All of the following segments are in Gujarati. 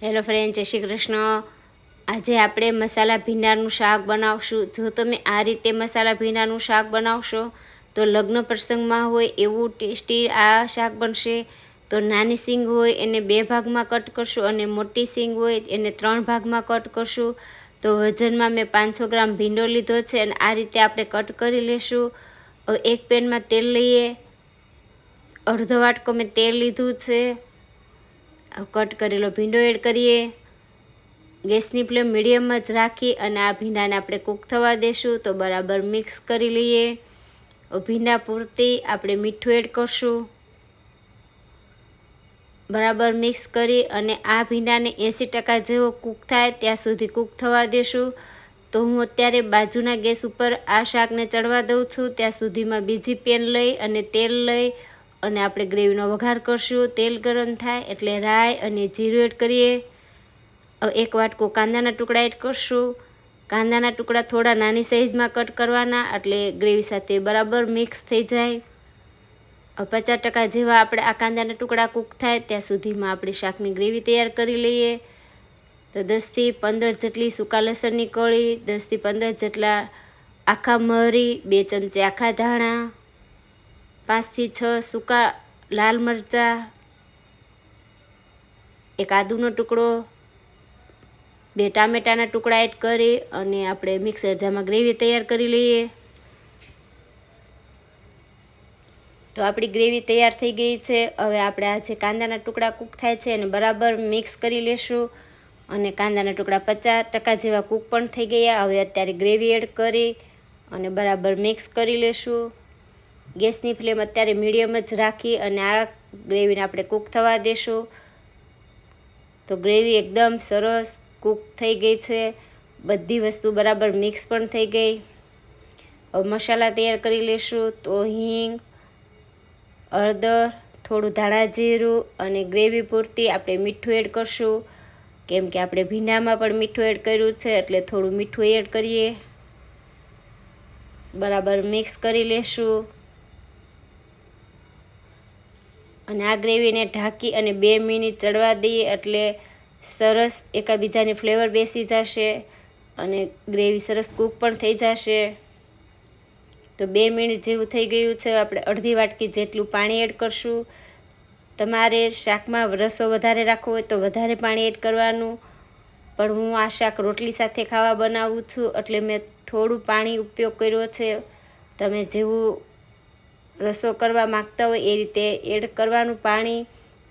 હેલો ફ્રેન્ડ, જય શ્રી કૃષ્ણ. આજે આપણે મસાલા ભીંડાનું શાક બનાવશું. જો તમે આ રીતે મસાલા ભીંડાનું શાક બનાવશો, તો લગ્ન પ્રસંગમાં હોય એવું ટેસ્ટી આ શાક બનશે. તો નાની સિંગ હોય એને બે ભાગમાં કટ કરશું અને મોટી સિંગ હોય એને ત્રણ ભાગમાં કટ કરશું. તો વજનમાં મેં પાંચસો ગ્રામ ભીંડો લીધો છે અને આ રીતે આપણે કટ કરી લેશું. એક પેનમાં તેલ લઈએ. અડધો વાટકો મેં તેલ લીધું છે. કટ કરેલો ભીંડો એડ કરીએ. ગેસની ફ્લેમ મીડિયમ જ રાખી અને આ ભીંડાને આપણે કૂક થવા દેશું તો બરાબર મિક્સ કરી લઈએ. ભીંડા પૂરતી આપણે મીઠું એડ કરશું. બરાબર મિક્સ કરી અને આ ભીંડાને એંસી ટકા જેવો કૂક થાય ત્યાં સુધી કૂક થવા દેશું. તો હું અત્યારે બાજુના ગેસ ઉપર આ શાકને ચડવા દઉં છું. ત્યાં સુધીમાં બીજી પેન લઈ અને તેલ લઈ અને આપણે ગ્રેવીનો વઘાર કરશું. તેલ ગરમ થાય એટલે રાઈ અને જીરું એડ કરીએ. એક વાટકો કાંદાના ટુકડા એડ કરશું. કાંદાના ટુકડા થોડા નાની સાઇઝમાં કટ કરવાના એટલે ગ્રેવી સાથે બરાબર મિક્સ થઈ જાય. પચાસ ટકા જેવા આપણે આ કાંદાના ટુકડા કૂક થાય ત્યાં સુધીમાં આપણી શાકની ગ્રેવી તૈયાર કરી લઈએ. તો દસથી પંદર જેટલી સૂકા લસણની કળી દસથી પંદર જેટલા આખા મરી, બે ચમચી આખા ધાણા પાંચથી છ સૂકા લાલ મરચાં, એક આદુનો ટુકડો, બે ટામેટાના ટુકડા એડ કરી અને આપણે મિક્સર જારમાં ગ્રેવી તૈયાર કરી લઈએ. તો આપણી ગ્રેવી તૈયાર થઈ ગઈ છે. હવે આપણે આ જે કાંદાના ટુકડા કૂક થાય છે એને બરાબર મિક્સ કરી લેશું અને કાંદાના ટુકડા પચાસ ટકા જેવા કૂક પણ થઈ ગયા. હવે અત્યારે ગ્રેવી એડ કરી અને બરાબર મિક્સ કરી લેશું. ગેસની ફ્લેમ અત્યારે મીડિયમ જ રાખી અને આ ગ્રેવીને આપણે કૂક થવા દેશું. તો ગ્રેવી એકદમ સરસ કૂક થઈ ગઈ છે. બધી વસ્તુ બરાબર મિક્સ પણ થઈ ગઈ. હવે મસાલા તૈયાર કરી લેશું. તો હિંગ, હળદર, થોડું ધાણા જીરું અને ગ્રેવી પૂરતી આપણે મીઠું એડ કરશું. કેમ કે આપણે ભીંડામાં પણ મીઠું એડ કર્યું છે, એટલે થોડું મીઠું એડ કરીએ. બરાબર મિક્સ કરી લેશું. અને આ ગ્રેવીને ઢાંકી અને બે મિનિટ ચડવા દઈએ એટલે સરસ એકાબીજાની ફ્લેવર બેસી જશે અને ગ્રેવી સરસ કૂક પણ થઈ જશે. તો બે મિનિટ જેવું થઈ ગયું છે, આપણે અડધી વાટકી જેટલું પાણી એડ કરશું. તમારે શાકમાં રસો વધારે રાખવો હોય તો વધારે પાણી એડ કરવાનું. પણ હું આ શાક રોટલી સાથે ખાવા બનાવું છું, એટલે મેં થોડું પાણી ઉપયોગ કર્યો છે. તમે જેવું રસો કરવા માગતા હોય એ રીતે એડ કરવાનું પાણી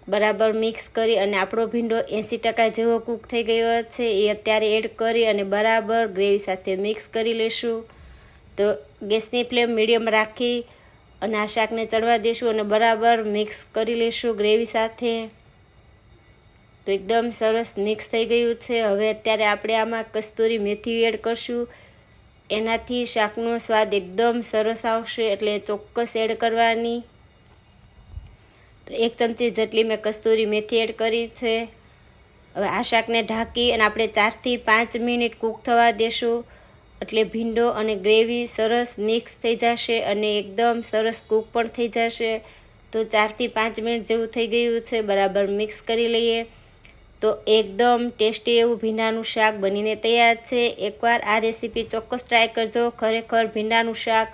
બરાબર મિક્સ કરી અને આપણો ભીંડો એંસી ટકા જેવો કૂક થઈ ગયો છે એ અત્યારે એડ કરી અને બરાબર ગ્રેવી સાથે મિક્સ કરી લેશું. તો ગેસની ફ્લેમ મીડિયમ રાખી અને આ શાકને ચડવા દઈશું અને બરાબર મિક્સ કરી લઈશું ગ્રેવી સાથે. તો એકદમ સરસ મિક્સ થઈ ગયું છે. હવે અત્યારે આપણે આમાં કસ્તુરી મેથી એડ કરશું. એનાથી શાકનો સ્વાદ એકદમ સરસ આવશે એટલે ચોક્કસ એડ કરવાની. તો એક ચમચી જેટલી મેં કસ્તુરી મેથી એડ કરી છે. હવે આ શાકને ઢાંકી અને આપણે ચારથી પાંચ મિનિટ કૂક થવા દેશું. એટલે ભીંડો અને ગ્રેવી સરસ મિક્સ થઈ જશે અને એકદમ સરસ કૂક પણ થઈ જશે. તો ચારથી પાંચ મિનિટ જેવું થઈ ગયું છે. બરાબર મિક્સ કરી લઈએ. તો એકદમ ટેસ્ટી એવું ભીંડાનું શાક બનીને તૈયાર છે. એકવાર આ રેસીપી ચોક્કસ ટ્રાય કરજો. ખરેખર ભીંડાનું શાક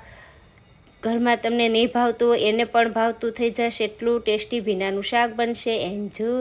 ઘરમાં તમને નહીં ભાવતું હોય, એને પણ ભાવતું થઈ જશે. એટલું ટેસ્ટી ભીંડાનું શાક બનશે. એન્જોય